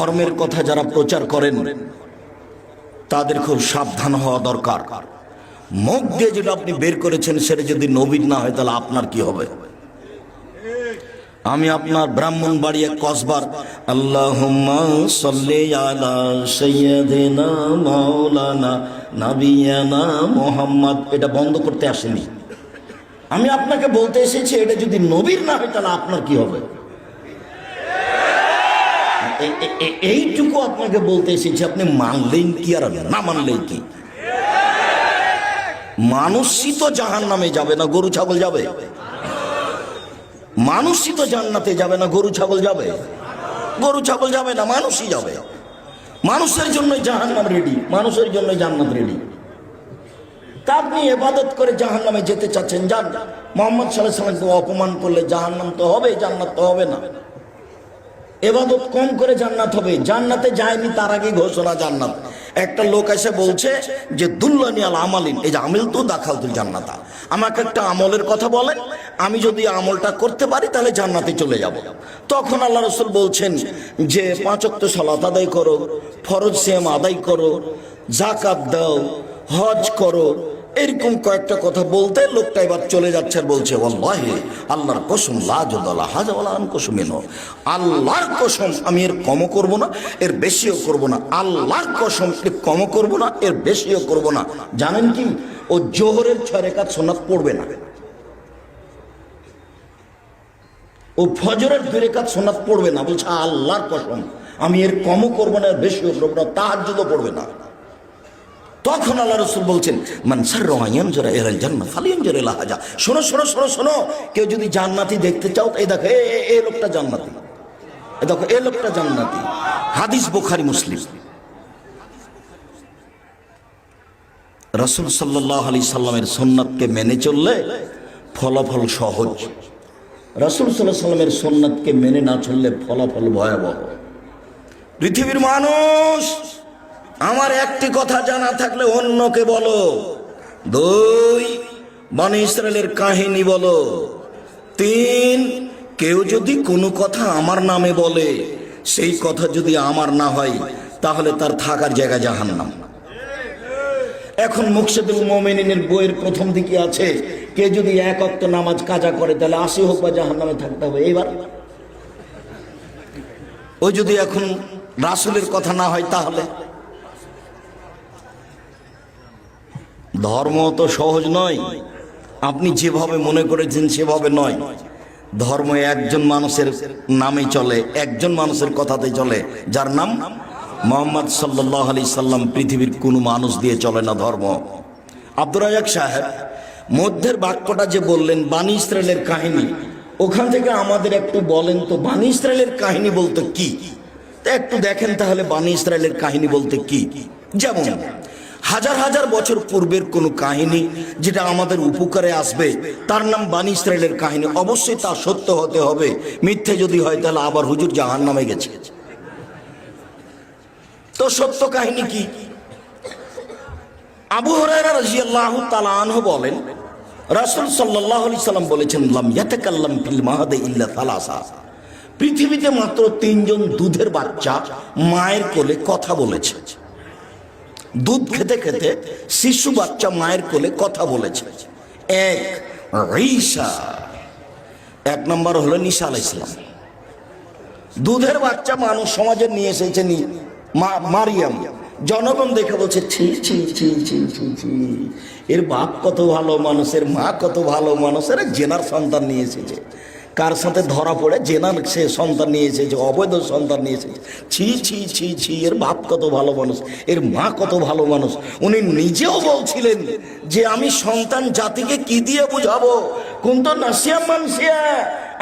ধর্মের কথা যারা প্রচার করেন, তাদের খুব সাবধান হওয়া দরকার। মুখ দিয়ে যেটা আপনি বের করেছেন, সেটা যদি নবীন না হয়, তাহলে আপনার কি হবে? আমি আপনার ব্রাহ্মণ বাড়ি এক কসবার আল্লাহ নাবিয়ানা এটা বন্ধ করতে আসেনি। আমি আপনাকে বলতে এসেছি, এটা যদি নবীর না হয়, তাহলে আপনার কি হবে? এইটুকু আপনাকে বলতে এসেছি, আপনি মানলেন কি আর না মানলেন কি? মানুষই তো জাহান নামে যাবে না, গরু, ছাগল যাবে। মানুষই তো জান্নাতে যাবে না, গরু, ছাগল যাবে। গরু, ছাগল যাবে না, মানুষই যাবে। মানুষের জন্য জাহান নাম রেডি মানুষের জন্য জান্নাত রেডি তা আপনি এবাদত করে জাহান নামে যেতে চাচ্ছেন, যান। মোহাম্মদ সাল্লাহ সাল্লামকে অপমান করলে জাহান নাম তো হবে, জান্নাত তো হবে না। এবাদত কম করে জান্নাত হবে। জান্নাতে যায়নি, তার আগে ঘোষণা জান্নাত। একটা লোক এসে বলছে যে, দুল্লানি আল আমালিন। এই যে আমিল তো দাখাল তুল জান্নাতা। আমাকে একটা আমলের কথা বলেন, আমি যদি আমলটা করতে পারি, তাহলে জান্নাতে চলে যাব। তখন আল্লাহ রসুল বলছেন যে পাঁচক্ত সালাত আদায় করো, ফরজ সেম আদায় করো জাকাত দাও, হজ করো এরকম কয়েকটা কথা বলতে লোকটা এবার চলে যাচ্ছে আর বলছে আল্লাহে আল্লাহর কসম লাজদাল্লাহ হাজাওয়ালান কসমিনো আল্লাহর কসম আমি এর কমও করব না, এর বেশিও করব না। আল্লাহর কসম এর কমও করব না, এর বেশিও করব না। জানেন কি? ও জোহরের ছয় রেখাত সোনাত পড়বে না। ও ফজরের দুই রেখাত সোনাত পড়বে না। বলছে, আল্লাহর কসম, আমি এর কমও করব না, এর বেশিও করব না তার পড়বে না। তখন আল্লাহ রসুল বলছেন মানসার রহাইয়ান জোরা এরাল জান্নাত ফালিয়ান জোরা লাহাজা শোনো শোনো শোনো শোনো, কেউ যদি জান্নাতি দেখতে চাও, এই দেখো, এ লোকটা জান্নাতি। এ দেখো, এ লোকটা জান্নাতি। হাদিস বুখারি, মুসলিম। রসুল সাল্লাহ আলি সাল্লামের সোননাথকে মেনে চললে ফলাফল সহজ। রসুল সাল্লাহ সাল্লামের সোননাথকে মেনে না চললে ফলাফল ভয়াবহ। পৃথিবীর মানুষ আমার একটি কথা জানা থাকলে অন্যকে বলো। দুই, বন ইসরায়েলের কাহিনী বলো। তিন, কেউ যদি কোনো কথা আমার নামে বলে, সেই কথা যদি আমার না হয়, তাহলে তার থাকার জায়গা জাহান্নাম। এখন মুকসেদুল মোমেনিনের বইয়ের প্রথম দিকে আছে, কে যদি এক অক্ত নামাজ কাজা করে, তাহলে আশি হোক বা জাহান্নামে থাকতে হবে। এইবার। ওই যদি এখন রাসুলের কথা না হয়, তাহলে? ধর্ম তো সহজ নয়। আপনি যেভাবে মনে করেছেন সেভাবে নয়। ধর্ম একজন মানুষের নামে চলে, একজন মানুষের কথাতে চলে। যার নাম মোহাম্মদ সাল্লাহ আলি সাল্লাম। পৃথিবীর কোনো মানুষ দিয়ে চলে না ধর্ম। আব্দুর রাজাক সাহেব মধ্যের বাক্যটা যে বললেন বানী ইসরায়েলের কাহিনী, ওখান থেকে আমাদের একটু বলেন তো বানী ইসরায়েলের কাহিনী বলতে কি? একটু দেখেন তাহলে বানী ইসরায়েলের কাহিনী বলতে কি? যেমন হাজার হাজার বছর পূর্বের কোন কাহিনী যেটা আমাদের উপকারে আসবে, তার নাম বানী ইসরায়েলের কাহিনী। অবশ্যই তা সত্য হতে হবে, মিথ্যে যদি হয় তাহলে আবার হুজুর জাহান নামে গেছে। তো সত্য কাহিনী কি? আবু হরাইরা আনহু বলেন, রাসূল সাল্লাল্লাহু আলাইহি সাল্লাম বলেছেন, লাম ইয়াতাকাল্লাম ফিল মাহাদে ইল্লা তালাসা পৃথিবীতে মাত্র তিনজন দুধের বাচ্চা মায়ের কোলে কথা বলেছে। দুধ খেতে খেতে শিশু বাচ্চা মায়ের কোলে কথা বলেছে। এক এক নম্বর হলো নিশা আলাইহিস সালাম। দুধের বাচ্চা মানুষ সমাজে নিয়ে এসেছে মারিয়াম। জনগণ দেখে বলছে, ছি ছি ছি ছি ছি ছি। এর বাপ কত ভালো মানুষের মা কত ভালো মানুষের জেনার সন্তান নিয়ে এসেছে। কার সাথে ধরা পড়ে? জেনার সে সন্তান নিয়ে এসেছে অবৈধ সন্তান নিয়ে এসেছে ছি ছি ছি ছি, এর বাপ কত ভালো মানুষ, এর মা কত ভালো মানুষ। উনি নিজেও বলছিলেন যে আমি সন্তান জাতিকে কি দিয়ে বুঝাবো? কোন তো নাসিয়া মানসিয়া।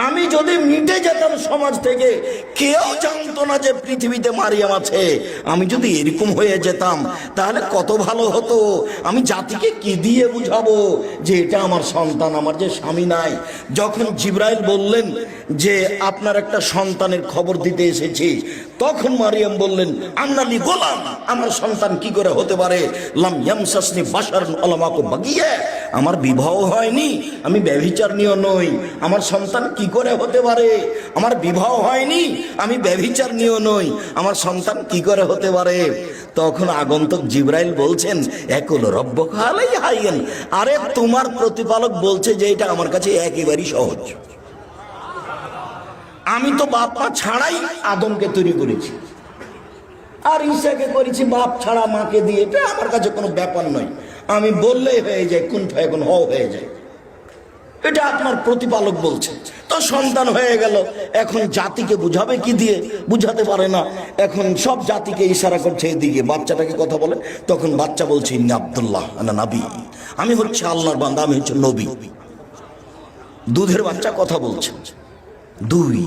আমি যদি মিটে যেতাম সমাজ থেকে, কেউ জানতো না যে পৃথিবীতে মারিয়াম আছে। আমি যদি এরকম হয়ে যেতাম, তাহলে কত ভালো হতো। আমি জাতিকে কি দিয়ে বুঝাবো যে এটা আমার সন্তান, আমার যে স্বামী নাই? যখন জিব্রাইল বললেন যে, আপনার একটা সন্তানের খবর দিতে এসেছি। তখন মারিয়াম বললেন আন্নালি গোলাম, আমার সন্তান কি করে হতে পারে? লাম বাশার আলামাকু বাগিয়া। আমার বিবাহ হয়নি, আমি ব্যভিচার নিয়ে নই। আমার সন্তান কি করে হতে পারে? আমার বিবাহ হয়নি, আমি ব্যভিচার নিয়ে নই। আমার সন্তান কি করে হতে পারে? তখন আগন্তক জিব্রাইল বলছেন, একল রব্য খালাই হাইয়েন। আরে, তোমার প্রতিপালক বলছে যে এটা আমার কাছে একেবারেই সহজ। আমি তো বাপ মা ছাড়াই আদমকে তৈরি করেছি। আর ঈশাকে করেছি, বাপ ছাড়া মাকে দিয়ে, এটা আমার কাছে কোনো ব্যাপার নয়। আমি বললেই হয়ে যায়, কোন এখন হ হয়ে যায়। এটা আপনার প্রতিপালক বলছে। তো সন্তান হয়ে গেল, এখন জাতিকে বুঝাবে কি দিয়ে? বুঝাতে পারে না। এখন সব জাতিকে ইশারা করছে এদিকে। বাচ্চাটাকে কথা বলে, তখন বাচ্চা বলছে, ইন্নি আব্দুল্লাহ না নাবি। আমি হচ্ছে আল্লাহর বান্দা, আমি হচ্ছে নবী। দুধের বাচ্চা কথা বলছে। দুই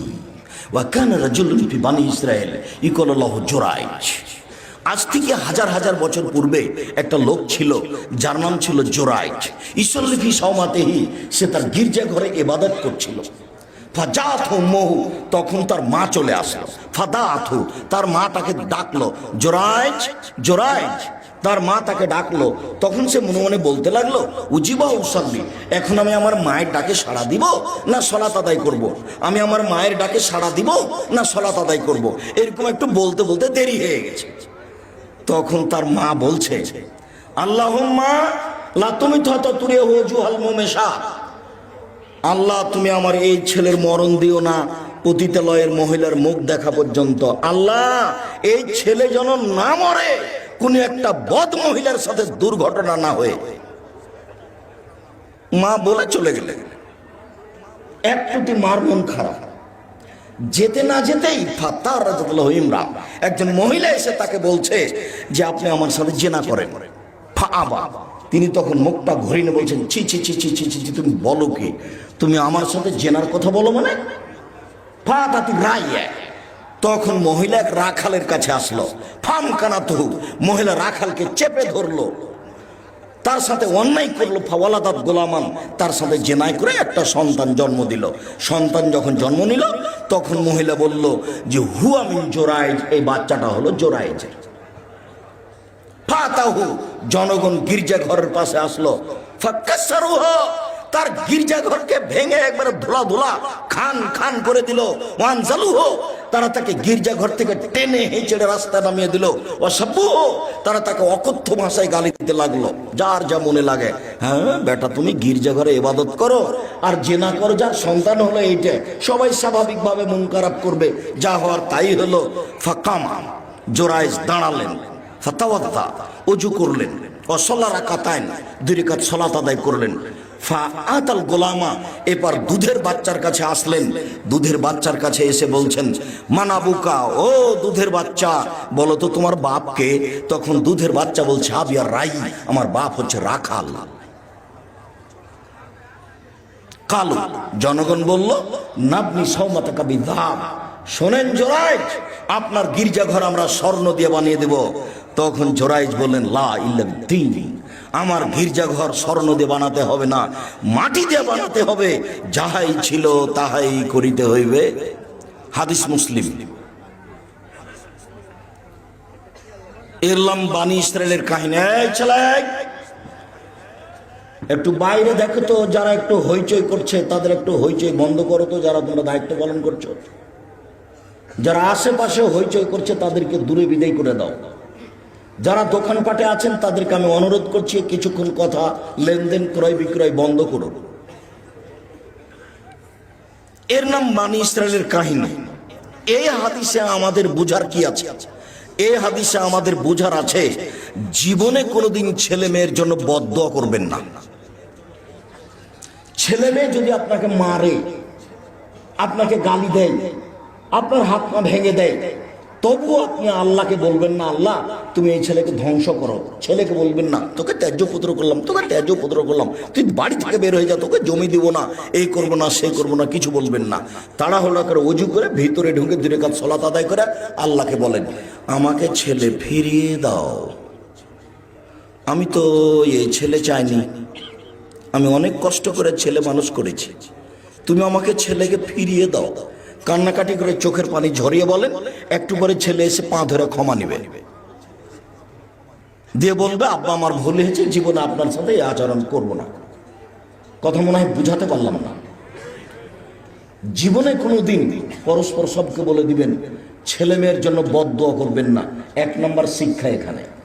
ওয়াকান রাজুলুন ফি বানি ইসরায়েল, ইকলাল্লাহু জোরাইজ আজ থেকে হাজার হাজার বছর পূর্বে একটা লোক ছিল, যার নাম ছিল জোরাইজ ঈশ্বরলিফি সৌমাতেহি সে তার গির্জা ঘরে এবাদত করছিল। মহু, তখন তার মা চলে আসলো। ফাদাথু তার মা তাকে ডাকলো জোরাইজ জোরাইজ তার মা তাকে ডাকলো, তখন সে মনে মনে বলতে লাগল, উজিবা উসাল্লি, এখন আমি আমার মায়ের ডাকে সাড়া দিব না সলাত আদায় করব। আমি আমার মায়ের ডাকে সাড়া দিব না সলাত আদায় করব। এরকম একটু বলতে বলতে দেরি হয়ে গেছে। তখন তার মা বলছে আল্লাহ মা হজু মোমেশা। আল্লাহ, তুমি আমার এই ছেলের মরণ দিও না পতিতালয়ের মহিলার মুখ দেখা পর্যন্ত। আল্লাহ, এই ছেলে যেন না মরে, কোন একটা বদ মহিলার সাথে দুর্ঘটনা না হয়ে। মা বলে চলে গেলে একটুটি মার মন খারাপ। যেতে না যেতেই ফাত্তার রাজাতুল্লাহ ইমরান, একজন মহিলা এসে তাকে বলছে যে আপনি আমার সাথে জেনা করেন। ফা তিনি তখন মুখটা ঘুরিয়ে বলছেন, ছি ছি ছি ছি ছি ছি তুমি বলো কি? তুমি আমার সাথে জেনার কথা বলো মানে? ফা তাতি রাইয়া, তখন মহিলা এক রাখালের কাছে আসলো। ফাম কানাতু মহিলা রাখালকে চেপে ধরলো। তার সাথে অন্যায় করল। ফাওয়ালাদাত গোলামান তার সাথে জেনাই করে একটা সন্তান জন্ম দিল। সন্তান যখন জন্ম নিল তখন মহিলা বলল যে হু আমি জোরাইজ। এই বাচ্চাটা হলো জোরাইজের। ফাতাহু, জনগণ গির্জাঘরের পাশে আসলো। ফাক্কাসারুহ তার গির্জাঘরকে ভেঙে একবারে ধুলা ধুলা খান খান করে দিল। ওয়ান তারা তাকে গির্জা ঘর থেকে টেনে হেঁচড়ে রাস্তা নামিয়ে দিল। অসভ্য। তারা তাকে অকথ্য ভাষায় গালি দিতে লাগল। যার যা মনে লাগে হ্যাঁ বেটা, তুমি গির্জা ঘরে ইবাদত করো। আর জেনা করো, যার সন্তান হলো এইটা। সবাই স্বাভাবিকভাবে মন খারাপ করবে। যা হওয়ার তাই হলো। ফাকামা জোরাইজ দাঁড়ালেন। ফাতাওয়াদ্দা অজু করলেন। অসলা রাকাতাইন দুই রেখাত সলাত আদায় করলেন। ফা আতাল গোলামা, এবার দুধের বাচ্চার কাছে আসলেন। দুধের বাচ্চার কাছে এসে বলছেন, মানাবুকা, ও দুধের বাচ্চা বলো তো তোমার বাপকে? তখন দুধের বাচ্চা বলছে আবিয়া রাই, আমার বাপ হচ্ছে রাখাল। কালো, জনগণ বলল, নাবনি সৌমাতা কাবি ধাম শোনেন জোরাইজ, আপনার গির্জাঘর আমরা স্বর্ণ দিয়ে বানিয়ে দেব। তখন জোরাইজ বললেন, লা ইল্লা তিন আমার গির্জাঘর স্বর্ণ দিয়ে বানাতে হবে না মাটি দিয়ে বানাতে হবে। যাহাই ছিল তাহাই করিতে হইবে। হাদিস মুসলিম। এরলাম বানি ইসরায়েলের কাহিনী। একটু বাইরে দেখো তো, যারা একটু হইচই করছে, তাদের একটু হইচই বন্ধ করো তো, যারা তোমরা দায়িত্ব পালন করছ। যারা আশেপাশে হইচই করছে, তাদেরকে দূরে বিদায় করে দাও। যারা দোকানপাটে আছেন, তাদেরকে আমি অনুরোধ করছি, কিছুক্ষণ কথা লেনদেন ক্রয় বিক্রয় বন্ধ করুন। এর নাম বানি ইসরায়েলের কাহিনী। এই হাদিসে আমাদের বুঝার কি আছে? এই হাদিসে আমাদের বুঝার আছে, জীবনে কোনোদিন ছেলে মেয়ের জন্য বদ্ধ করবেন না। ছেলে মেয়ে যদি আপনাকে মারে, আপনাকে গালি দেয়, আপনার হাত পা ভেঙে দেয় তবুও আপনি আল্লাহকে বলবেন না, আল্লাহ, তুমি এই ছেলেকে ধ্বংস করো। ছেলেকে বলবেন না, তোকে ত্যায্য পুত্র করলাম, তোকে ত্যায্য পুত্র করলাম। তুই বাড়ি থেকে বের হয়ে যা, তোকে জমি দিব না, এই করব না সেই করব না, কিছু বলবেন না। তাড়াহুড়া করে অজু করে ভিতরে ঢুকে দূরে কাজ সলাত আদায় করে আল্লাহকে বলেন, আমাকে ছেলে ফিরিয়ে দাও। আমি তো এই ছেলে চাইনি। আমি অনেক কষ্ট করে ছেলে মানুষ করেছি। তুমি আমাকে ছেলেকে ফিরিয়ে দাও দাও। কান্নাকাটি করে চোখের পানি ঝরিয়ে বলেন একটু পরে ছেলে এসে পা ধরে ক্ষমা নিবে। দিয়ে বলবে, আব্বা, আমার ভুল হয়েছে, জীবনে আপনার সাথে এই আচরণ করব না। কথা মনে হয় বুঝাতে পারলাম না। জীবনে কোনো দিন পরস্পর সবকে বলে দিবেন ছেলে মেয়ের জন্য বদ করবেন না। এক নম্বর শিক্ষা এখানে।